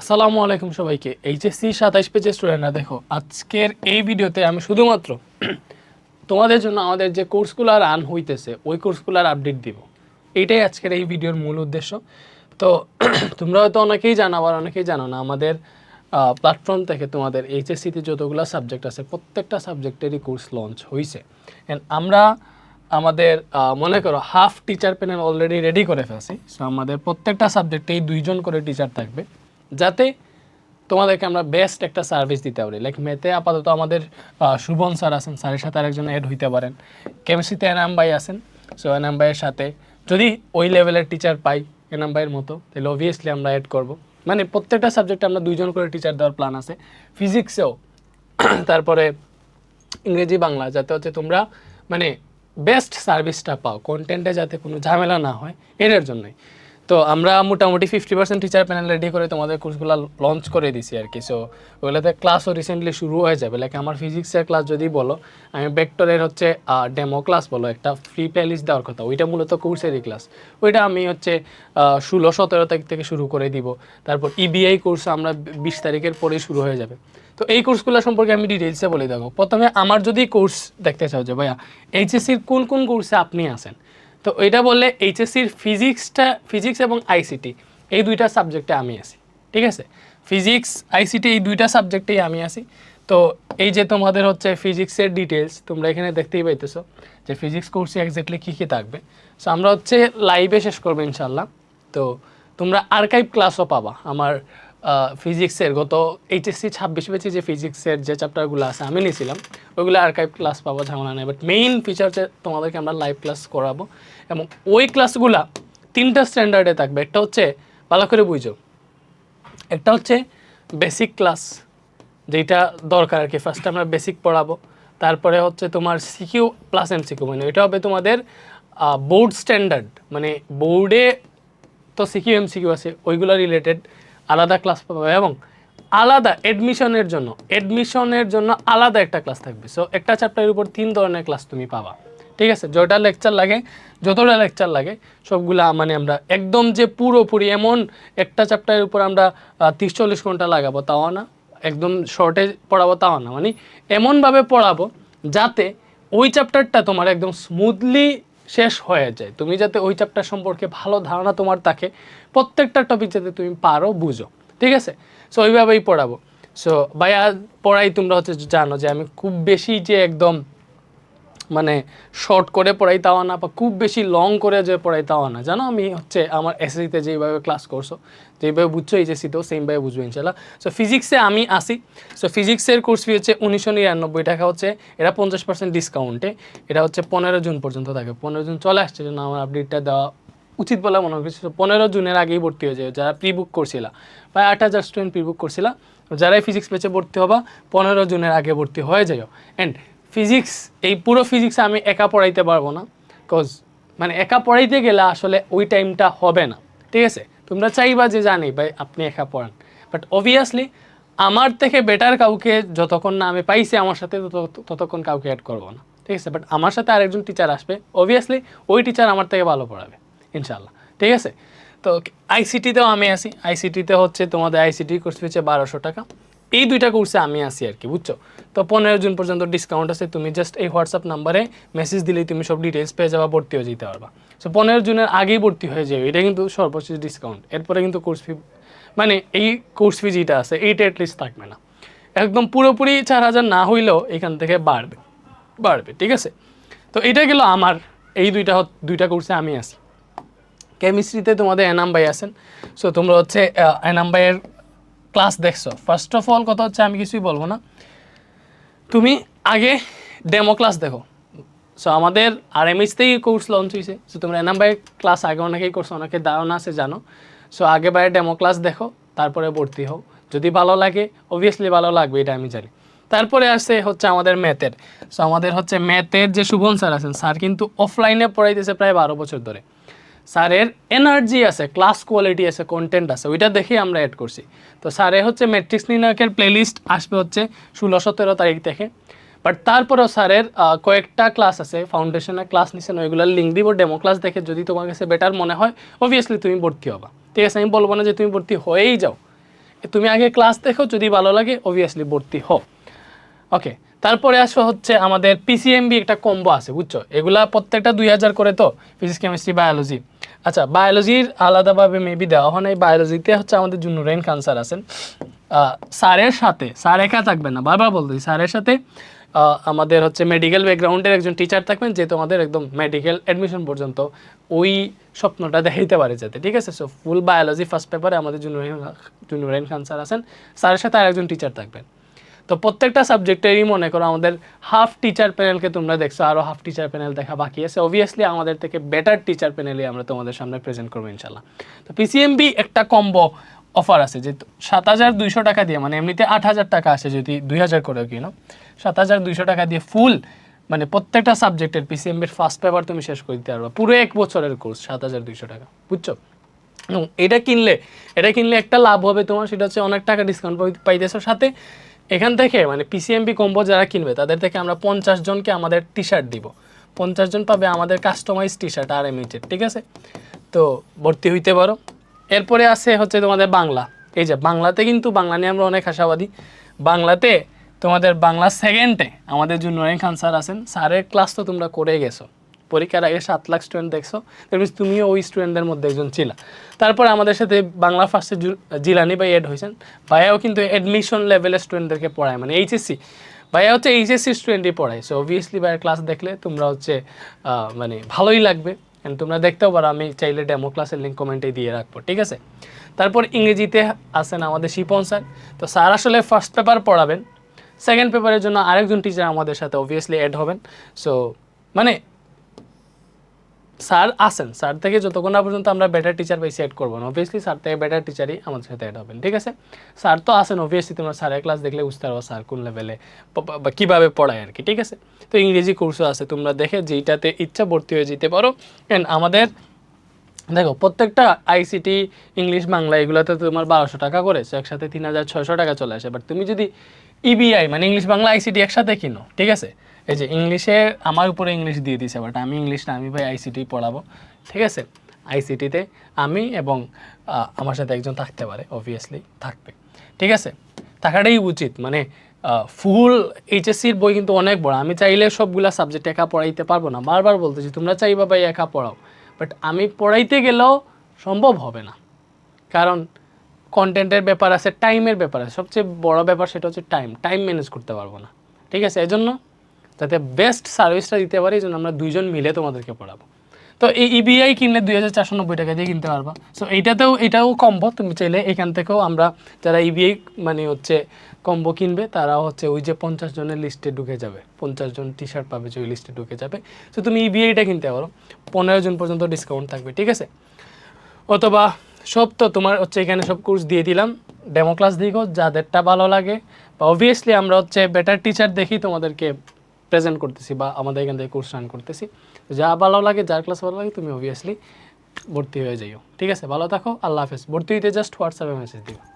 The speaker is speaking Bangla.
আসসালামু আলাইকুম সবাইকে। এইচএসসি সাতাইশ পেজের স্টুডেন্টরা দেখো, আজকের এই ভিডিওতে আমি শুধুমাত্র তোমাদের জন্য আমাদের যে কোর্সগুলো রান হইতেছে, ওই কোর্সগুলোর আপডেট দিব। এইটাই আজকের এই ভিডিওর মূল উদ্দেশ্য। তো তোমরা হয়তো অনেকেই জানো, আবার অনেকেই জানো না, আমাদের প্ল্যাটফর্ম থেকে তোমাদের এইচএসসিতে যতগুলো সাবজেক্ট আছে, প্রত্যেকটা সাবজেক্টেরই কোর্স লঞ্চ হয়েছে অ্যান্ড আমরা আমাদের মনে করো half teacher panel already ready করে ফেলছি। সো আমাদের প্রত্যেকটা সাবজেক্টেই দুইজন করে টিচার থাকবে। যাতে তোমাদেরকে আমরা বেস্ট একটা সার্ভিস দিতে পারি। লাইক মেতে আপাতত আমাদের শুভন স্যার আছেন, স্যারের সাথে আরেকজন অ্যাড হইতে পারেন। কেমিস্ট্রিতে এনাম ভাই আছেন সো এনাম ভাইয়ের সাথে যদি ওই লেভেলের টিচার পাই, এনাম ভাইয়ের মতো, তাহলে অবভিয়াসলি আমরা অ্যাড করব। মানে প্রত্যেকটা সাবজেক্টে আমরা দুইজন করে টিচার দেওয়ার প্ল্যান আছে। ফিজিক্সেও তারপরে ইংরেজি, বাংলা, যাতে হচ্ছে তোমরা মানে বেস্ট সার্ভিসটা পাও। কন্টেন্টে যাতে কোনো ঝামেলা না হয় এর জন্যই। তো আমরা মোটামুটি fifty percent teacher panel ready করে তোমাদের কোর্সগুলো লঞ্চ করে দিছি আর কি। সো ওগুলোতে ক্লাসও রিসেন্টলি শুরু হয়ে যাবে। লাইক আমার ফিজিক্সের ক্লাস যদি বলো, আমি ভেক্টরের হচ্ছে ডেমো ক্লাস বলো, একটা ফ্রি প্লেলিস্ট দেওয়ার কথা। ওইটা মূলত কোর্সেরই ক্লাস ওইটা আমি হচ্ছে ষোলো, সতেরো তারিখ থেকে শুরু করে দিব। তারপর E ইবিআই কোর্স আমরা বিশ তারিখের পরেই শুরু হয়ে যাবে। তো এই কোর্সগুলো সম্পর্কে আমি ডিটেলসে বলে দেবো। প্রথমে আমার যদি কোর্স দেখতে চাও যে, ভাইয়া এইচএসসির কোন কোন কোর্সে আপনি আছেন? তো এটা বললে এইচএসসির ফিজিক্সটা, ফিজিক্স এবং আইসিটি, এই দুইটা সাবজেক্টে আমি আছি, ঠিক আছে? ফিজিক্স, আইসিটি, এই দুইটা সাবজেক্টেই আমি আছি। তো এই যে তোমাদের হচ্ছে ফিজিক্সের ডিটেলস তোমরা এখানে দেখতেই পাইতেছো যে ফিজিক্স কোর্সে এক্স্যাক্টলি কী কী থাকবে। সো আমরা হচ্ছে লাইভে শেষ করব ইনশাল্লাহ তো তোমরা আর্কাইভ ক্লাসও পাবা আমার ফিজিক্সের গত এইচএসসি ছাব্বিশ বেচে যে ফিজিক্সের যে চ্যাপ্টারগুলো আছে, আমি নিয়েছিলাম, ওইগুলো আর্কাইভ ক্লাস পাবো, ঝামেলা নেই। বাট মেইন ফিচার হচ্ছে তোমাদেরকে আমরা লাইভ ক্লাস করাবো, এবং ওই ক্লাসগুলা তিনটা স্ট্যান্ডার্ডে থাকবে। একটা হচ্ছে ভালো করে বুঝো। একটা হচ্ছে বেসিক ক্লাস যেটা দরকার আর কি। ফার্স্ট আমরা বেসিক পড়াবো। তারপরে হচ্ছে তোমার সিকিউ প্লাস এম সিকিউ মানে এটা হবে তোমাদের বোর্ড স্ট্যান্ডার্ড মানে বোর্ডে তো সিকিউ এম সিকিউ আছে, ওইগুলো রিলেটেড আলাদা ক্লাস পাবে এবং আলাদা এডমিশনের জন্য এডমিশনের জন্য আলাদা একটা ক্লাস থাকবে। সো একটা চ্যাপ্টারের উপর তিন ধরনের ক্লাস তুমি পাবা। ঠিক আছে? যটা লেকচার লাগে, যতটা লেকচার লাগে, সবগুলা মানে আমরা একদম যে পুরোপুরি এমন একটা চ্যাপ্টারের উপর আমরা তিরিশ চল্লিশ ঘণ্টা লাগাবো, তাও না। একদম শর্টে পড়াবো, তাও না। মানে এমনভাবে পড়াবো যাতে ওই চ্যাপ্টারটা তোমার একদম স্মুথলি শেষ হয়ে যায়। তুমি যাতে ওই চ্যাপ্টার সম্পর্কে ভালো ধারণা তোমার থাকে, প্রত্যেকটা টপিক যাতে তুমি পারো বুঝো, ঠিক আছে? সো ওইভাবেই পড়াবো। সো ভাইয়া, পড়াই তোমরা হচ্ছে জানো যে আমি খুব বেশি যে একদম মানে শর্ট করে পড়াই না, বা খুব বেশি লং করে যে পড়াই না। জানো আমি হচ্ছে আমার এসএসসিতে যেইভাবে ক্লাস করছ, যেইভাবে বুঝছ এইচএসসিতেও সেমভাবে বুঝব ইনশাল্লাহ সো ফিজিক্সে আমি আসি। সো ফিজিক্সের কোর্স ফি হচ্ছে উনিশশো নিরানব্বই টাকা হচ্ছে। এটা পঞ্চাশ পার্সেন্ট ডিসকাউন্টে এটা হচ্ছে পনেরো জুন পর্যন্ত থাকে। পনেরো জুন চলে আসছে জন্য আমার আপডেটটা দেওয়া উচিত বলে মনে করছি পনেরো জুনের আগেই ভর্তি হয়ে যায় যারা প্রি বুক করছিলা, প্রায় আট হাজার স্টুডেন্ট প্রি বুক করছিলা, যারাই ফিজিক্স পেছে ভর্তি হবা, পনেরো জুনের আগে ভর্তি হয়ে যাও অ্যান্ড ফিজিক্স এই পুরো ফিজিক্স আমি একা পড়াইতে পারব না কজ মানে একা পড়াইতে গেলে আসলে ওই টাইমটা হবে না, ঠিক আছে? তোমরা চাইবা যে জানি ভাই আপনি একা পড়ান বাট অবভিয়াসলি আমার থেকে বেটার কাউকে যতক্ষণ না আমি পাইছি আমার সাথে তত- ততক্ষণ কাউকে অ্যাড করব না, ঠিক আছে? বাট আমার সাথে আরেকজন টিচার আসবে অবভিয়াসলি ওই টিচার আমার থেকে ভালো পড়াবে ইনশাল্লাহ ঠিক আছে? তো আইসিটিতেও আমি আসি আইসিটিতে হচ্ছে তোমাদের আইসিটি কোর্স হচ্ছে বারোশো টাকা এই দুইটা কোর্সে আমি আসি আর কি, বুঝছ? তো পনেরো জুন পর্যন্ত ডিসকাউন্ট আছে, তুমি জাস্ট এই হোয়াটসঅ্যাপ নাম্বারে মেসেজ দিলেই তুমি সব ডিটেলস পেয়ে যাবা ভর্তি হয়ে যেতে পারবা। সো পনেরো জুনের আগেই ভর্তি হয়ে যাবে, এটা কিন্তু সর্বশেষ ডিসকাউন্ট এরপরে কিন্তু কোর্স ফি মানে এই কোর্স ফি যেটা আছে, এইটা অ্যাটলিস্ট থাকবে না। একদম পুরোপুরি চার হাজার না হইলেও এখান থেকে বাড়বে বাড়বে, ঠিক আছে? তো এটা গেল আমার, এই দুইটা দুইটা কোর্সে আমি আসি কেমিস্ট্রিতে তোমাদের এনাম ভাই আছেন। সো তোমরা হচ্ছে এনাম ভাইয়ের ক্লাস দেখছ। ফার্স্ট অফ অল কথা হচ্ছে, আমি কিছুই বলব না। তুমি আগে ডেমো ক্লাস দেখো। সো আমাদের আর এম থেকেই কোর্স লঞ্চ হয়েছে সো তোমরা এনাম ভাইয়ের ক্লাস আগে অনেকেই করছ, অনেকে ধারণা আছে জানো। সো আগে বাইরে ডেমো ক্লাস দেখো, তারপরে ভর্তি হও। যদি ভালো লাগে অবভিয়াসলি ভালো লাগবে, এটা আমি জানি। তারপরে আসছে হচ্ছে আমাদের ম্যাথের সো আমাদের হচ্ছে ম্যাথের যে শুভন স্যার আছেন স্যার কিন্তু অফলাইনে পড়াইতেছে প্রায় বারো বছর ধরে। স্যারের এনার্জি আছে ক্লাস কোয়ালিটি আছে কন্টেন্ট আছে, ওইটা দেখেই আমরা অ্যাড করছি। তো স্যারে হচ্ছে ম্যাট্রিক্স নির্ণায়কের প্লেলিস্ট আসবে হচ্ছে ষোলো, সতেরো তারিখ থেকে বাট তারপরেও স্যারের কয়েকটা ক্লাস আছে ফাউন্ডেশনের ক্লাস নিছেন ওইগুলোর লিঙ্ক দিব ডেমো ক্লাস দেখে যদি তোমার কাছে বেটার মনে হয় অবভিয়াসলি তুমি ভর্তি হবা। ঠিক আছে, আমি বলব না যে তুমি ভর্তি হয়েই যাও। তুমি আগে ক্লাস দেখো, যদি ভালো লাগে অবভিয়াসলি ভর্তি হও। ওকে তারপরে আসো হচ্ছে আমাদের পিসিএমবি একটা কম্বো আছে, বুঝছ? এগুলা প্রত্যেকটা দুই হাজার করে তো ফিজিক্স কেমিস্ট্রি বায়োলজি আচ্ছা বায়োলজির আলাদাভাবে মেবি দেওয়া হয় এই বায়োলজিতে হচ্ছে আমাদের জন্য রেন ক্যান্সার আছেন। স্যারের সাথে, স্যার একা থাকবেন না, বারবার বলতেছি স্যারের সাথে আমাদের হচ্ছে মেডিকেল ব্যাকগ্রাউন্ডের একজন টিচার থাকবেন, যে তোমাদের একদম মেডিকেল অ্যাডমিশন পর্যন্ত ওই স্বপ্নটা দেখাইতে পারে যাতে, ঠিক আছে? সো ফুল বায়োলজি ফার্স্ট পেপারে আমাদের জন্য জুনুরেন খান স্যার আছেন। স্যারের সাথে আর একজন টিচার থাকবেন। তো প্রত্যেকটা সাবজেক্টেরই মনে করো আমাদের হাফ টিচার প্যানেলকে তোমরা দেখছ আরও হাফ টিচার প্যানেল দেখা বাকি আছে। অবভিয়াসলি আমাদের থেকে বেটার টিচার প্যানেলই আমরা তোমাদের সামনে প্রেজেন্ট করব ইনশাল্লাহ তো পিসিএমবি একটা কম্বো অফার আছে যে সাত হাজার দুইশো টাকা দিয়ে মানে এমনিতে আট হাজার টাকা আছে যদি দুই হাজার করে কিনো, সাত হাজার দুইশো টাকা দিয়ে ফুল মানে প্রত্যেকটা সাবজেক্টের পিসিএমবির ফার্স্ট পেপার তুমি শেষ করে দিতে পারবা। পুরো এক বছরের কোর্স সাত হাজার দুইশো টাকা, বুঝছ? এটা কিনলে এটা কিনলে একটা লাভ হবে তোমার, সেটা হচ্ছে অনেক টাকা ডিসকাউন্ট পাইতেছো। সাথে এখান থেকে মানে পিসিএমবি কম্বো যারা কিনবে, তাদের থেকে আমরা পঞ্চাশ জনকে আমাদের টি শার্ট দিব। পঞ্চাশ জন পাবে আমাদের কাস্টমাইজ টি শার্ট আর এমএইচের ঠিক আছে? তো ভর্তি হইতে পারো। এরপরে আছে হচ্ছে তোমাদের বাংলা। এই যে বাংলাতে কিন্তু, বাংলা নিয়ে আমরা অনেক আশাবাদী। বাংলাতে তোমাদের বাংলা সেকেন্ডে আমাদের জন্য অনেক খান স্যার আছেন। স্যারের ক্লাস তো তোমরা করে গেছো। পরীক্ষার আগে সাত লাখ স্টুডেন্ট দেখছ দ্যাট মিনস তুমিও ওই স্টুডেন্টদের মধ্যে একজন ছিলা। তারপর আমাদের সাথে বাংলা ফার্স্টে জিলানি ভাই এড হয়েছেন। ভাইয়াও কিন্তু অ্যাডমিশন লেভেলের স্টুডেন্টদেরকে পড়ায় মানে এইচএসসি ভাইয়া হচ্ছে এইচএসসি স্টুডেন্টই পড়ায়। সো অবভিয়াসলি ভাইয়ের ক্লাস দেখলে তোমরা হচ্ছে মানে ভালোই লাগবে। And তোমরা দেখতেও পারো, আমি চাইলে ডেমো ক্লাসের লিঙ্ক কমেন্টে দিয়ে রাখব, ঠিক আছে? তারপর ইংরেজিতে আছেন আমাদের শিপন স্যার। তো স্যার আসলে ফার্স্ট পেপার পড়াবেন। সেকেন্ড পেপারের জন্য আরেকজন টিচার আমাদের সাথে অবভিয়াসলি অ্যাড হবেন। সো মানে স্যার আসেন স্যার থেকে যতক্ষণ না পর্যন্ত আমরা বেটার টিচার পাই সেট করব না। অবভিয়াসলি স্যার থেকে বেটার টিচারই আমাদের সাথে অ্যাড হবেন, ঠিক আছে? স্যার তো আসেন অবভিয়াসলি তোমরা স্যারের ক্লাস দেখলে বুঝতে পারব স্যার কোন লেভেলে বা কীভাবে পড়ায় আর কি, ঠিক আছে? তো ইংরেজি কোর্সও আছে, তোমরা দেখে যেইটাতে ইচ্ছা ভর্তি হয়ে যেতে পারো। অ্যান্ড আমাদের, দেখো, প্রত্যেকটা আইসিটি ইংলিশ বাংলা, এগুলোতে তোমার বারোশো টাকা করে একসাথে তিন হাজার ছয়শো টাকা চলে আসে। বাট তুমি যদি ইবিআই মানে ইংলিশ বাংলা আইসিটি একসাথে কিনো, ঠিক আছে? এই যে ইংলিশে আমার উপরে ইংলিশ দিয়ে দিছে বাট আমি ইংলিশ না, আমি ভাই আইসিটি পড়াবো, ঠিক আছে? আইসিটিতে আমি এবং আমার সাথে একজন থাকতে পারে অবভিয়াসলি থাকবে, ঠিক আছে? থাকাটাই উচিত মানে ফুল এইচএসসির বই কিন্তু অনেক বড়, আমি চাইলে সবগুলা সাবজেক্ট একা পড়াইতে পারব না, বারবার বলতেছি, তোমরা চাইবা ভাই একা পড়াও বাট আমি পড়াইতে গেলেও সম্ভব হবে না, কারণ কন্টেন্টের ব্যাপার আছে টাইমের ব্যাপার আছে। সবচেয়ে বড় ব্যাপার সেটা হচ্ছে টাইম টাইম ম্যানেজ করতে পারব না। ঠিক আছে? এই জন্য যাতে বেস্ট সার্ভিসটা দিতে পারি এই জন্য আমরা দুইজন মিলে তোমাদেরকে পড়াবো। তো এই ইবিআই কিনলে দুই হাজার চারশো নব্বই টাকা দিয়ে কিনতে পারবা। সো এইটাতেও, এটাও কম্বো তুমি চাইলে এখান থেকেও আমরা যারা ইবিআই মানে হচ্ছে কম্বো কিনবে তারা হচ্ছে ওই যে পঞ্চাশ জনের লিস্টে ঢুকে যাবে। পঞ্চাশ জন টি শার্ট পাবে যে ওই লিস্টে ঢুকে যাবে। সো তুমি ইবিআইটা কিনতে পারো। পনেরো জন পর্যন্ত ডিসকাউন্ট থাকবে। ঠিক আছে? অথবা সব তো তোমার হচ্ছে এখানে সব কোর্স দিয়ে দিলাম। ডেমো ক্লাস দিকো যাদেরটা ভালো লাগে। বা অবভিয়াসলি আমরা হচ্ছে বেটার টিচার দেখি তোমাদেরকে প্রেজেন্ট করতেছি বা আমাদের এখান থেকে কোর্স রান করতেছি। যা ভালো লাগে, যার ক্লাস ভালো লাগে, তুমি অবভিয়াসলি ভর্তি হয়ে যাইও। ঠিক আছে? ভালো থাকো, আল্লাহ হাফেজ। ভর্তি হইতে জাস্ট হোয়াটসঅ্যাপে মেসেজ দিও।